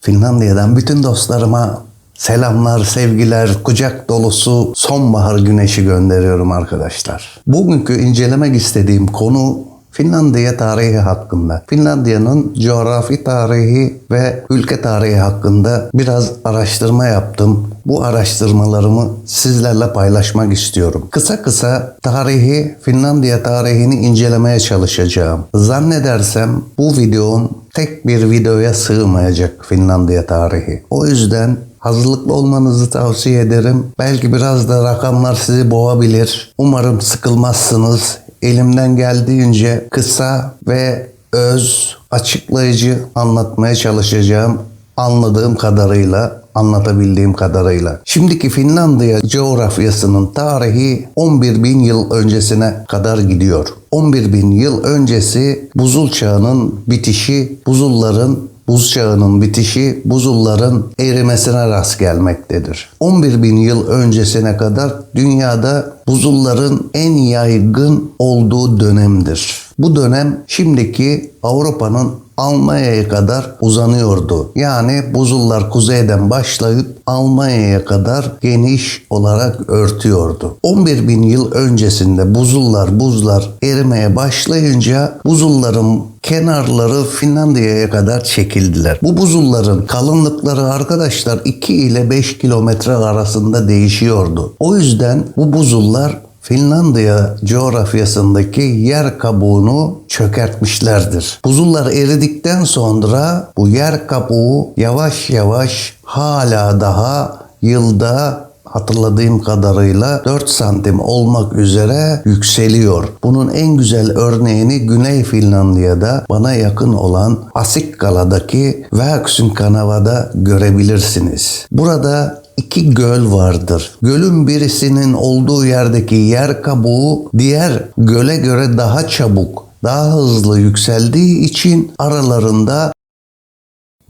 Finlandiya'dan bütün dostlarıma selamlar, sevgiler, kucak dolusu sonbahar güneşi gönderiyorum arkadaşlar. Bugünkü incelemek istediğim konu Finlandiya tarihi hakkında. Finlandiya'nın coğrafi tarihi ve ülke tarihi hakkında biraz araştırma yaptım. Bu araştırmalarımı sizlerle paylaşmak istiyorum. Kısa kısa tarihi, Finlandiya tarihini incelemeye çalışacağım. Zannedersem bu videom tek bir videoya sığmayacak Finlandiya tarihi. O yüzden hazırlıklı olmanızı tavsiye ederim. Belki biraz da rakamlar sizi boğabilir. Umarım sıkılmazsınız. Elimden geldiğince kısa ve öz, açıklayıcı anlatmaya çalışacağım. Anladığım kadarıyla, anlatabildiğim kadarıyla. Şimdiki Finlandiya coğrafyasının tarihi 11 bin yıl öncesine kadar gidiyor. 11 bin yıl öncesi buzul çağının bitişi, buzulların buz çağının bitişi buzulların erimesine rast gelmektedir. 11 bin yıl öncesine kadar dünyada buzulların en yaygın olduğu dönemdir. Bu dönem şimdiki Avrupa'nın Almanya'ya kadar uzanıyordu. Yani buzullar kuzeyden başlayıp Almanya'ya kadar geniş olarak örtüyordu. 11 bin yıl öncesinde buzullar buzlar erimeye başlayınca buzulların kenarları Finlandiya'ya kadar çekildiler. Bu buzulların kalınlıkları arkadaşlar 2 ile 5 kilometre arasında değişiyordu. O yüzden bu buzullar Finlandiya coğrafyasındaki yer kabuğunu çökertmişlerdir. Buzullar eridikten sonra bu yer kabuğu yavaş yavaş hala daha yılda hatırladığım kadarıyla 4 santim olmak üzere yükseliyor. Bunun en güzel örneğini Güney Finlandiya'da bana yakın olan Asikkala'daki Väksyn kanavada görebilirsiniz. Burada iki göl vardır. Gölün birisinin olduğu yerdeki yer kabuğu diğer göle göre daha çabuk, daha hızlı yükseldiği için aralarında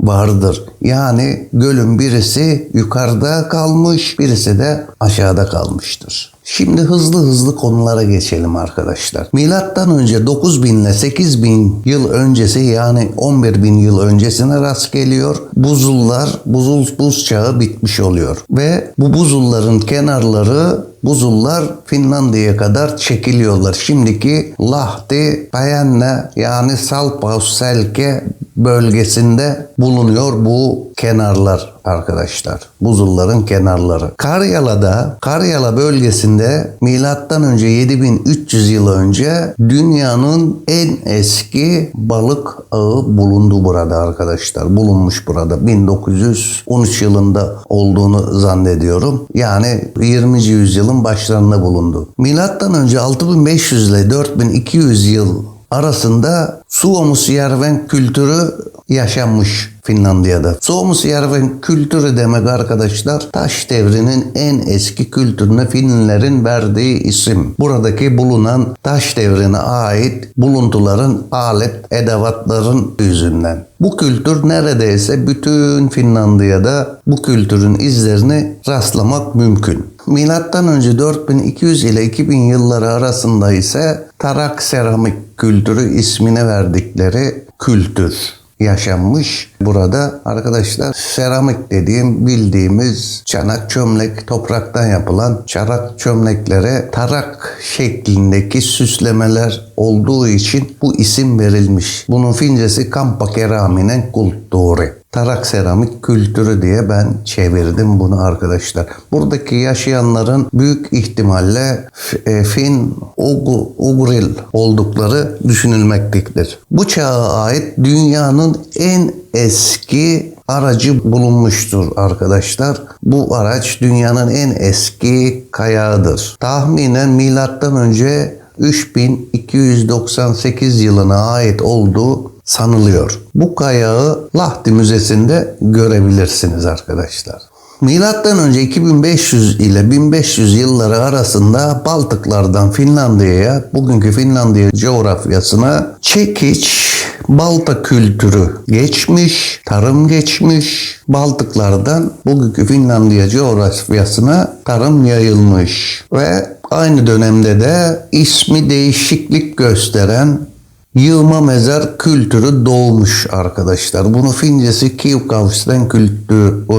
vardır. Yani gölün birisi yukarıda kalmış, birisi de aşağıda kalmıştır. Şimdi hızlı hızlı konulara geçelim arkadaşlar. Milattan önce 9000 ile 8000 yıl öncesi yani 11 bin yıl öncesine rast geliyor. Buzullar, buzul buz çağı bitmiş oluyor. Ve bu buzulların kenarları buzullar Finlandiya'ya kadar çekiliyorlar. Şimdiki Lahti, Päijänne yani Salpaus Selke bölgesinde bulunuyor bu kenarlar arkadaşlar. Buzulların kenarları. Karyala'da, Karyala bölgesinde milattan önce 7300 yıl önce dünyanın en eski balık ağı bulundu burada arkadaşlar. Bulunmuş burada. 1913 yılında olduğunu zannediyorum. Yani 20. yüzyılın başlarında bulundu. Milattan önce 6500 ile 4200 yıl arasında Suomusjärven kültürü yaşanmış Finlandiya'da. Suomusjärven kültürü demek arkadaşlar taş devrinin en eski kültürüne Finlilerin verdiği isim. Buradaki bulunan taş devrine ait buluntuların alet edevatların yüzünden. Bu kültür neredeyse bütün Finlandiya'da bu kültürün izlerini rastlamak mümkün. Milattan önce 4200 ile 2000 yılları arasında ise tarak seramik kültürü ismine verdikleri kültür yaşanmış. Burada arkadaşlar seramik dediğim bildiğimiz çanak çömlek topraktan yapılan çarak çömleklere tarak şeklindeki süslemeler olduğu için bu isim verilmiş. Bunun fincesi Kampa keraminen kulttuuri. Tarak seramik kültürü diye ben çevirdim bunu arkadaşlar. Buradaki yaşayanların büyük ihtimalle e, Fin Ugril oldukları düşünülmektedir. Bu çağa ait dünyanın en eski aracı bulunmuştur arkadaşlar. Bu araç dünyanın en eski kayağıdır. Tahminen milattan önce 3298 yılına ait olduğu sanılıyor. Bu kayağı Lahti Müzesi'nde görebilirsiniz arkadaşlar. Milattan önce 2500 ile 1500 yılları arasında Baltıklardan Finlandiya'ya, bugünkü Finlandiya coğrafyasına çekiç, balta kültürü geçmiş, tarım geçmiş. Baltıklardan bugünkü Finlandiya coğrafyasına tarım yayılmış ve aynı dönemde de ismi değişiklik gösteren yığma mezar kültürü doğmuş arkadaşlar. Bunu Fincesi Kiyukavsten kültürü, e,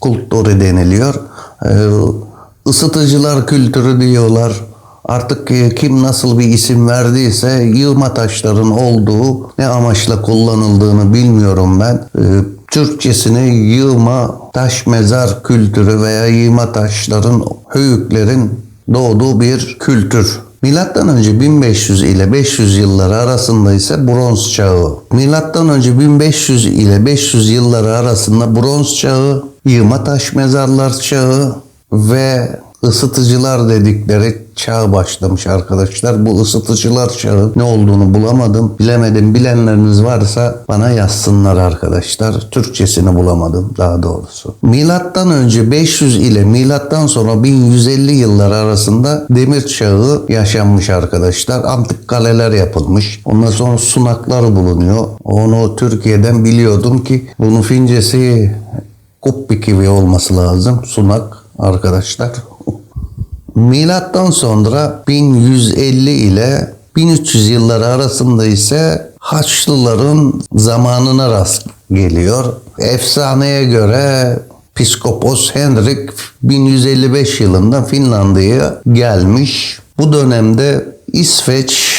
kultürü deniliyor. E, ısıtıcılar kültürü diyorlar. Artık e, kim nasıl bir isim verdiyse yığma taşların olduğu ne amaçla kullanıldığını bilmiyorum ben. E, Türkçesini yığma taş mezar kültürü veya yığma taşların, höyüklerin doğduğu bir kültür. Milattan önce 1500 ile 500 yılları arasında ise bronz çağı. Milattan önce 1500 ile 500 yılları arasında bronz çağı, yığma taş mezarlar çağı ve ısıtıcılar dedikleri çağ başlamış arkadaşlar. Bu ısıtıcılar çağı ne olduğunu bulamadım. Bilemedim. Bilenleriniz varsa bana yazsınlar arkadaşlar. Türkçesini bulamadım daha doğrusu. Milattan önce 500 ile milattan sonra 1150 yıllar arasında demir çağı yaşanmış arkadaşlar. Antik kaleler yapılmış. Ondan sonra sunaklar bulunuyor. Onu Türkiye'den biliyordum ki bunun fincesi Kuppikivi olması lazım. Sunak arkadaşlar. Milattan sonra 1150 ile 1300 yılları arasında ise Haçlıların zamanına rast geliyor. Efsaneye göre Piskopos Henrik 1155 yılında Finlandiya'ya gelmiş. Bu dönemde İsveç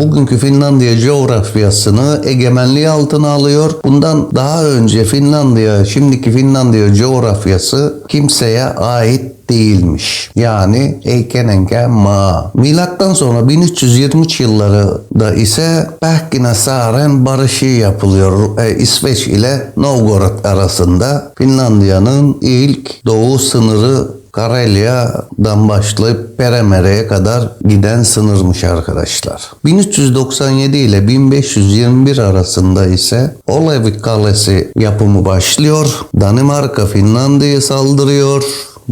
bugünkü Finlandiya coğrafyasını egemenliği altına alıyor. Bundan daha önce Finlandiya, şimdiki Finlandiya coğrafyası kimseye ait değilmiş. Yani Eikenenke Ma. Milattan sonra 1323 yıllarında ise Pähkinä-saaren barışı yapılıyor. E, İsveç ile Novgorod arasında Finlandiya'nın ilk doğu sınırı Karelya'dan başlayıp Peremere'ye kadar giden sınırmış arkadaşlar. 1397 ile 1521 arasında ise Olevik Kalesi yapımı başlıyor. Danimarka Finlandiya'ya saldırıyor.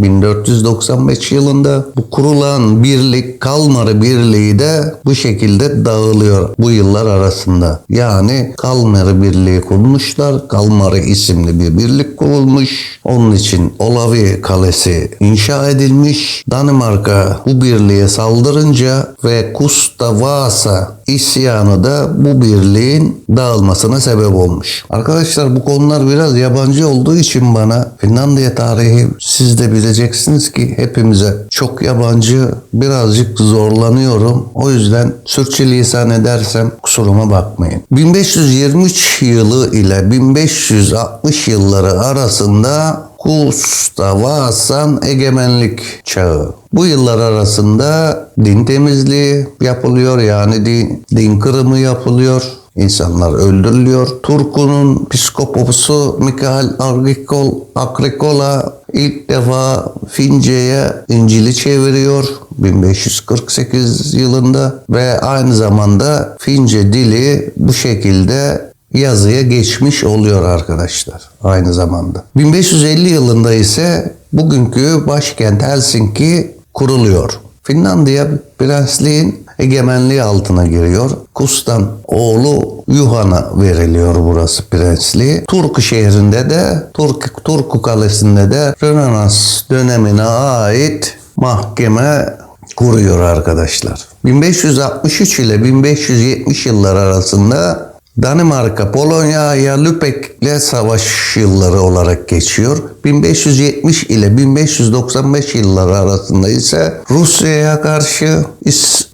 1495 yılında bu kurulan birlik Kalmarı Birliği de bu şekilde dağılıyor bu yıllar arasında. Yani Kalmarı Birliği kurmuşlar. Kalmarı isimli bir birlik kurulmuş. Onun için Olavi Kalesi inşa edilmiş. Danimarka bu birliğe saldırınca ve Kusta Vasa isyanı da bu birliğin dağılmasına sebep olmuş. Arkadaşlar bu konular biraz yabancı olduğu için bana Finlandiya tarihi siz de bileceksiniz ki hepimize çok yabancı birazcık zorlanıyorum. O yüzden sürçülisan edersem kusuruma bakmayın. 1523 yılı ile 1560 yılları arasında Kustavasan egemenlik çağı. Bu yıllar arasında din temizliği yapılıyor yani din, din kırımı yapılıyor. İnsanlar öldürülüyor. Turku'nun psikoposu Mikael Agrikol, Agricola ilk defa Fince'ye İncil'i çeviriyor 1548 yılında ve aynı zamanda Fince dili bu şekilde yazıya geçmiş oluyor arkadaşlar aynı zamanda. 1550 yılında ise bugünkü başkent Helsinki kuruluyor. Finlandiya prensliğin egemenliği altına giriyor. Kustan oğlu Yuhan'a veriliyor burası prensliği. Turku şehrinde de Turku, Turku kalesinde de Rönesans dönemine ait mahkeme kuruyor arkadaşlar. 1563 ile 1570 yıllar arasında Danimarka, Polonya'ya Lübeck'le savaş yılları olarak geçiyor. 1570 ile 1595 yılları arasında ise Rusya'ya karşı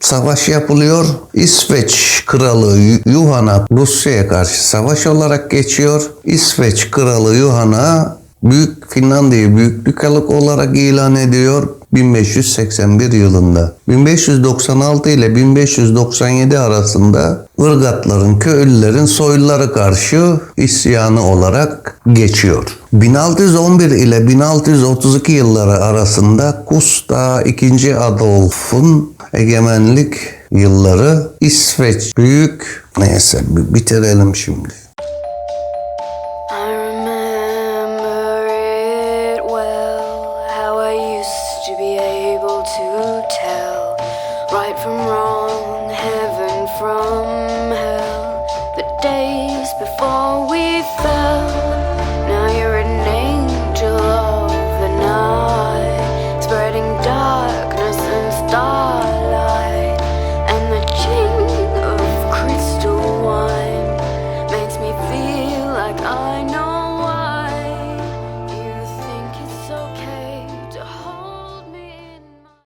savaş yapılıyor. İsveç kralı Yuhan'a Rusya'ya karşı savaş olarak geçiyor. İsveç kralı Yuhan'a Büyük Finlandiya'yı büyüklük olarak ilan ediyor 1581 yılında. 1596 ile 1597 arasında Irgatların, köylülerin soyluları karşı isyanı olarak geçiyor. 1611 ile 1632 yılları arasında Kusta II. Adolf'un egemenlik yılları İsveç büyük neyse bitirelim şimdi.